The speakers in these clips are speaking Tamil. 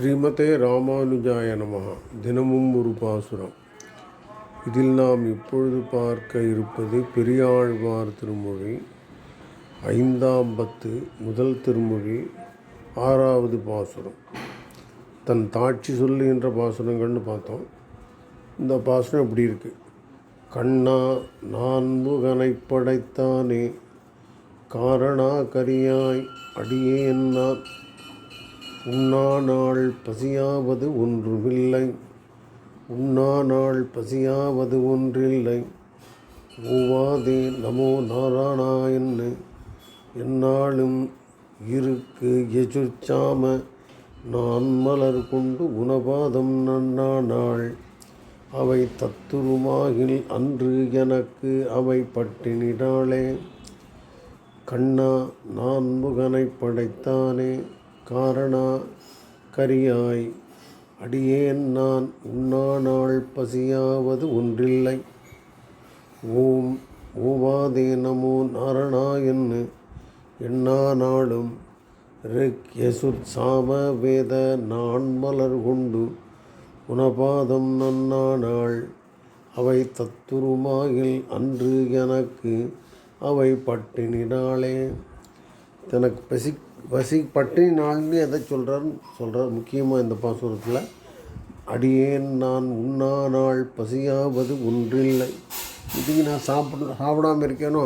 ஸ்ரீமதே ராமானுஜாய நமகா தினமும் ஒரு பாசுரம். இதில் நாம் இப்பொழுது பார்க்க இருப்பது பெரியாழ்வார் திருமொழி ஐந்தாம் பத்து முதல் திருமொழி ஆறாவது பாசுரம். தன் தாட்சி சொல்லுகின்ற பாசுரங்கள்னு பார்த்தோம். இந்த பாசுரம் இப்படி இருக்கு? கண்ணா நான்முகனை படைத்தானே. காரணா கரியாய் அடியே நான். உண்ணா நாள் பசியாவது ஒன்றுமில்லை. உண்ணா நாள் பசியாவது ஒன்றில்லை. ஓவாதே நமோ நாராயணா என்ன என்னாலும் இருக்கு எஜுச்சாம நான் மலர் கொண்டு உணபாதம் நன்னா நாள் அவை தத்துருமாகில் அன்று எனக்கு அவை பட்டினிடாளே. கண்ணா நான் முகனை படைத்தானே. காரணா கரியாய் அடியேன் நான் உண்ணா நாள் பசியாவது ஒன்றில்லை. ஓம் ஓவாதே நமோ நாரணா என்று எண்ணா நாளும் ரிக் சாம வேத நான் மலர் கொண்டு உனபாதம் நன்னா நாள். அவை தத்துருமாயில் அன்று எனக்கு அவை பட்டினிடாளே தனக்கு பசிக்க பசி பட்டினி நாள்னு எதை சொல்கிறான்னு சொல்கிறார் முக்கியமாக இந்த பாசுரத்தில் அடியேன் நான் உண்ணா நாள் பசியாவது ஒன்றில்லை. இன்றைக்கி நான் சாப்பிட சாப்பிடாமல் இருக்கேனோ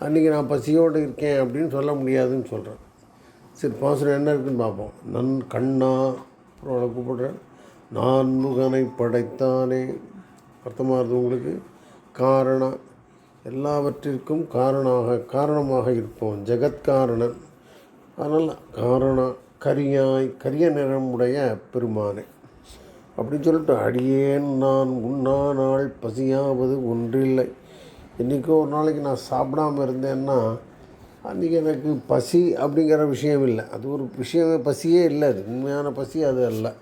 அன்றைக்கி நான் பசியோடு இருக்கேன் அப்படின்னு சொல்ல முடியாதுன்னு சொல்கிறேன் சரி பாசுரம் என்ன இருக்குன்னு பார்ப்போம். நன் கண்ணா அப்புறம் அவளை கூப்பிடுறேன் நான் முகனை படைத்தானே. அர்த்தமாக இருந்தது உங்களுக்கு? காரணம் எல்லாவற்றிற்கும் காரணமாக காரணமாக இருப்போம். ஜெகத்காரணன். அதனால் காரணம் கரியாய் கரிய நிறமுடைய பெருமானே. அப்படின்னு சொல்லிட்டு அடியேன் நான் உண்ணா நாள் பசியாவது ஒன்றில்லை. இன்றைக்கோ ஒரு நாளைக்கு நான் சாப்பிடாம இருந்தேன்னா அன்றைக்கி எனக்கு பசி அப்படிங்கிற விஷயம் இல்லை. அது ஒரு விஷயமே பசியே இல்லை. அது உண்மையான பசி அது அல்ல.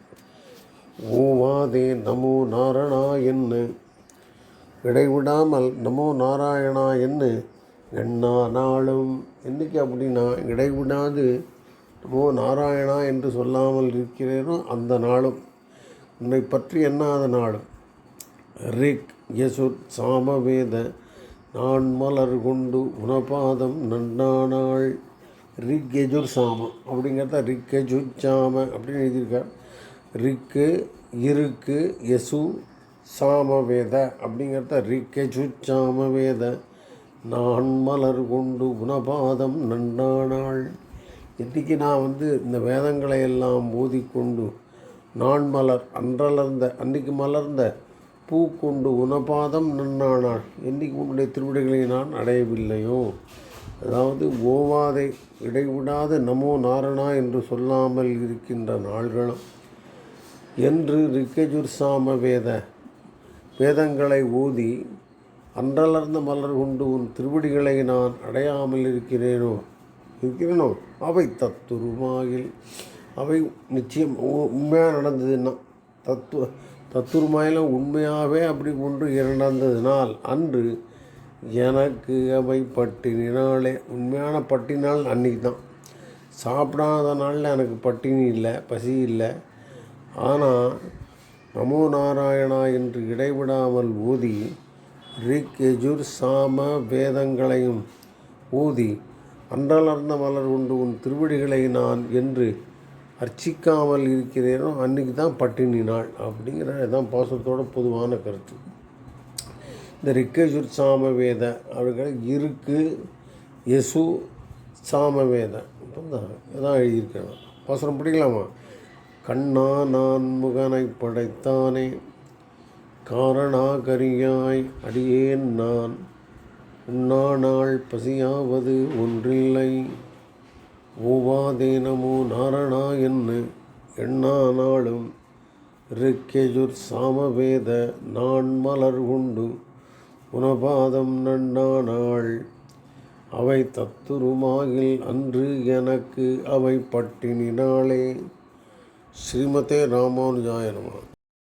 ஓவாதே நமோ நாரணா என்ன. இடைவிடாமல் நமோ நாராயணா என்ன என்னா நாளும் என்றைக்கு அப்படின்னா இடைவிடாது நமோ நாராயணா என்று சொல்லாமல் இருக்கிறேனோ அந்த நாளும். உன்னை பற்றி எண்ணாத நாளும். ரிக் யசுர் சாமவேத நான் மலர் கொண்டு உணபாதம் நன்னானாள். ரிக் எஜுர் சாமம். அப்படிங்கிறத ரிக் எஜுர் சாம அப்படின்னு எழுதியிருக்கார். ரிக்கு இருக்கு யசு சாமவேத அப்படிங்கிறத ரிக் எஜுர் சாமவேத நான் மலர் கொண்டு குணபாதம் நன்னானாள். இன்றைக்கி நான் வந்து இந்த வேதங்களை எல்லாம் ஓதிக்கொண்டு நான் மலர் அன்றலர்ந்த அன்றைக்கு மலர்ந்த பூ கொண்டு உணபாதம் நன்னானாள். என்றைக்கு உன்னுடைய திருவிடைகளை நான் அடையவில்லையோ? அதாவது ஓவாதை இடைவிடாது நமோ நாரணா என்று சொல்லாமல் இருக்கின்ற நாள்களும் என்று ரிக்கஜுர் சாம வேத வேதங்களை ஓதி அன்றலர்ந்த மலர் கொண்டு உன் திருவடிகளை நான் அடையாமல் இருக்கிறேனோ? இருக்கிறேனோ? அவை தத்துருமாயில் அவை நிச்சயம் உண்மையாக நடந்ததுன்னா தத்துவ தத்துருமாயில் உண்மையாகவே அப்படி ஒன்று இரண்டந்ததினால் அன்று எனக்கு அவை பட்டினினாலே உண்மையான பட்டினால் அன்றைக்கி தான் சாப்பிடாத நாளில் எனக்கு பட்டினி இல்லை பசி இல்லை. ஆனால் நமோ நாராயணா என்று இடைவிடாமல் ஊதி ரிக் எஜுர் சாம வேதங்களையும் ஊதி அன்றலர்ந்த மலர் கொண்டு உன் திருவடிகளை நான் என்று அர்ச்சிக்காமல் இருக்கிறேனோ அன்றைக்கி தான் பட்டினி நாள் அப்படிங்கிற தான் பாசத்தோட பொதுவான கருத்து. இந்த ரிக்கேஜுர் சாமவேத அவர்கள் இருக்கு எசு சாமவேத இதான் எழுதியிருக்கேன் பாசனம் படிக்கலாமா? கண்ணா நான் முகனை படைத்தானே. காரணாகரியாய் அடியேன் நான். உண்ணானால் நாள் பசியாவது ஒன்றில்லை. ஓவாதேனமோ நாரணா என்ன எண்ணானாலும் ரிக்கெஜுர் சாமவேத நான் மலர் உண்டு. உனபாதம் நன்னானாள். அவை தத்துருமாகில் அன்று எனக்கு அவை பட்டினினாளே. ஸ்ரீமதே ராமானுஜாய